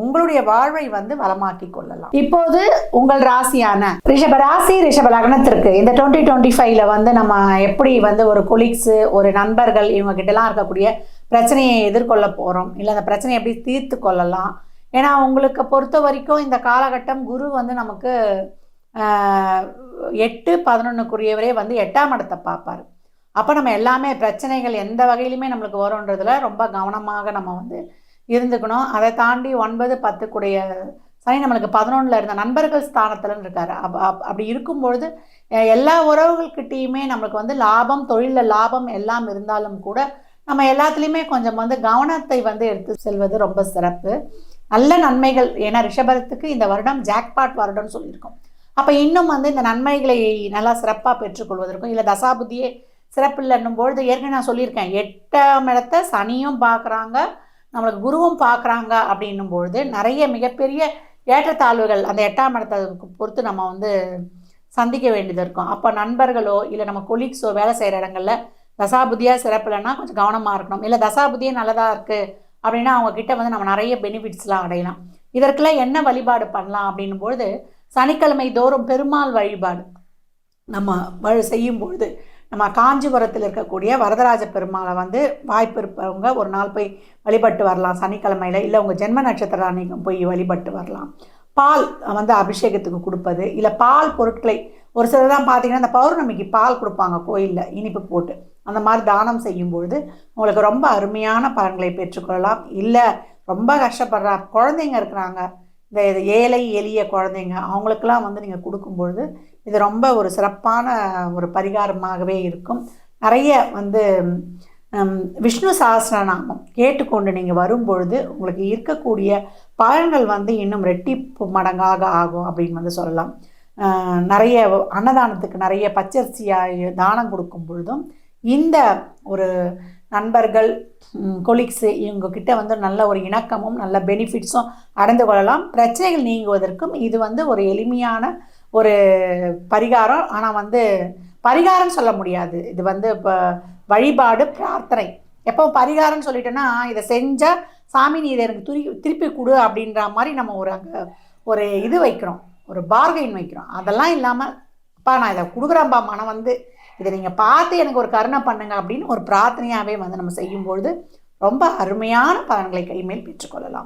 உங்களுடைய வாழ்வை வந்து வளமாக்கி கொள்ளலாம். இப்போது உங்கள் ராசியான ரிஷப ராசி ரிஷப லக்னத்திற்கு. இந்த டுவெண்ட்டி டுவெண்ட்டி ஃபைவ்ல வந்து நம்ம எப்படி வந்து ஒரு கொலீக்ஸு ஒரு நண்பர்கள் இவங்க கிட்டலாம் இருக்கக்கூடிய பிரச்சனையை எதிர்கொள்ள போகிறோம் இல்லை அந்த பிரச்சனையை எப்படி தீர்த்து கொள்ளலாம். ஏன்னா உங்களுக்கு பொறுத்த வரைக்கும் இந்த காலகட்டம் குரு வந்து நமக்கு எட்டு பதினொன்றுக்குரியவரே வந்து எட்டாம் இடத்தை பார்ப்பார். அப்போ நம்ம எல்லாமே பிரச்சனைகள் எந்த வகையிலுமே நம்மளுக்கு வரும்ன்றதுல ரொம்ப கவனமாக நம்ம வந்து இருந்துக்கணும். அதை தாண்டி ஒன்பது பத்துக்குடைய சனி நம்மளுக்கு பதினொன்றில் இருந்த நண்பர்கள் ஸ்தானத்தில்னு இருக்காரு. அப்- அப்படி இருக்கும்பொழுது எல்லா உறவுகள்கிட்டேயுமே நம்மளுக்கு வந்து லாபம் தொழிலில் லாபம் எல்லாம் இருந்தாலும் கூட நம்ம எல்லாத்துலேயுமே கொஞ்சம் வந்து கவனத்தை வந்து எடுத்து செல்வது ரொம்ப சிறப்பு. நல்ல நன்மைகள் ஏன்னா ரிஷபரத்துக்கு இந்த வருடம் ஜாக்பாட் வருடம்னு சொல்லியிருக்கோம். அப்போ இன்னும் வந்து இந்த நன்மைகளை நல்லா சிறப்பாக பெற்றுக்கொள்வதற்கும் இல்லை தசாபுத்தியே சிறப்பு இல்லைன்னும் பொழுது ஏற்கனவே நான் சொல்லியிருக்கேன் எட்டாம் இடத்த சனியும் பார்க்குறாங்க நம்மளுக்கு குருவும் பார்க்குறாங்க அப்படின்னும் பொழுது நிறைய மிகப்பெரிய ஏற்றத்தாழ்வுகள் அந்த எட்டாம் இடத்தை பொறுத்து நம்ம வந்து சந்திக்க வேண்டியது இருக்கும். அப்போ நண்பர்களோ இல்லை நம்ம கொலீக்ஸோ வேலை செய்கிற இடங்களில் தசாபுதியாக சிறப்பில்லைன்னா கொஞ்சம் கவனமாக இருக்கணும். இல்லை தசாபுதியே நல்லதாக இருக்குது அப்படின்னா அவங்கக்கிட்ட வந்து நம்ம நிறைய பெனிஃபிட்ஸ்லாம் அடையலாம். இதற்கெல்லாம் என்ன வழிபாடு பண்ணலாம் அப்படின்னும் பொழுது சனிக்கிழமை தோறும் பெருமாள் வழிபாடு நம்ம செய்யும் பொழுது நம்ம காஞ்சிபுரத்தில் இருக்கக்கூடிய வரதராஜ பெருமாளை வந்து வாய்ப்பு இருப்பவங்க ஒரு நாள் போய் வழிபட்டு வரலாம் சனிக்கிழமையில். இல்லை உங்கள் ஜென்ம நட்சத்திர அன்னைக்கும் போய் வழிபட்டு வரலாம். பால் வந்து அபிஷேகத்துக்கு கொடுப்பது. இல்லை பால் பொருட்களை ஒரு சிலர் தான் பார்த்தீங்கன்னா அந்த பௌர்ணமிக்கு பால் கொடுப்பாங்க கோயிலில் இனிப்பு போட்டு. அந்த மாதிரி தானம் செய்யும்பொழுது உங்களுக்கு ரொம்ப அருமையான பலன்களை பெற்றுக்கொள்ளலாம். இல்லை ரொம்ப கஷ்டப்படுற குழந்தைங்க இருக்கிறாங்க இந்த இது ஏழை எளிய குழந்தைங்க அவங்களுக்கெல்லாம் வந்து நீங்கள் கொடுக்கும்பொழுது இது ரொம்ப ஒரு சிறப்பான ஒரு பரிகாரமாகவே இருக்கும். நிறைய வந்து விஷ்ணு சாஸ்திரநாமம் கேட்டுக்கொண்டு நீங்கள் வரும்பொழுது உங்களுக்கு இருக்கக்கூடிய பலன்கள் வந்து இன்னும் ரெட்டிப்பு மடங்காக ஆகும் அப்படின்னு வந்து சொல்லலாம். நிறைய அன்னதானத்துக்கு நிறைய பச்சரிசியாக தானம் கொடுக்கும் பொழுதும் இந்த ஒரு நண்பர்கள் கொலீக்ஸு இவங்க கிட்ட வந்து நல்ல ஒரு இணக்கமும் நல்ல பெனிஃபிட்ஸும் அடைந்து கொள்ளலாம். பிரச்சனைகள் நீங்குவதற்கும் இது வந்து ஒரு எளிமையான ஒரு பரிகாரம். ஆனால் வந்து பரிகாரம் சொல்ல முடியாது. இது வந்து இப்போ வழிபாடு பிரார்த்தனை. எப்போ பரிகாரம்னு சொல்லிட்டோன்னா இதை செஞ்சால் சாமி நீ இதை எனக்கு துரி திருப்பி கொடு அப்படின்ற மாதிரி நம்ம ஒரு அங்கே ஒரு இது வைக்கிறோம். ஒரு பார்கெயின் வைக்கிறோம். அதெல்லாம் இல்லாமல் அப்பா நான் இதை கொடுக்குறேன்ப்பா மனம் வந்து இதை நீங்கள் பார்த்து எனக்கு ஒரு கருணை பண்ணுங்க அப்படின்னு ஒரு பிரார்த்தனையாகவே வந்து நம்ம செய்யும்பொழுது ரொம்ப அருமையான பலன்களை கைமேல் பெற்றுக்கொள்ளலாம்.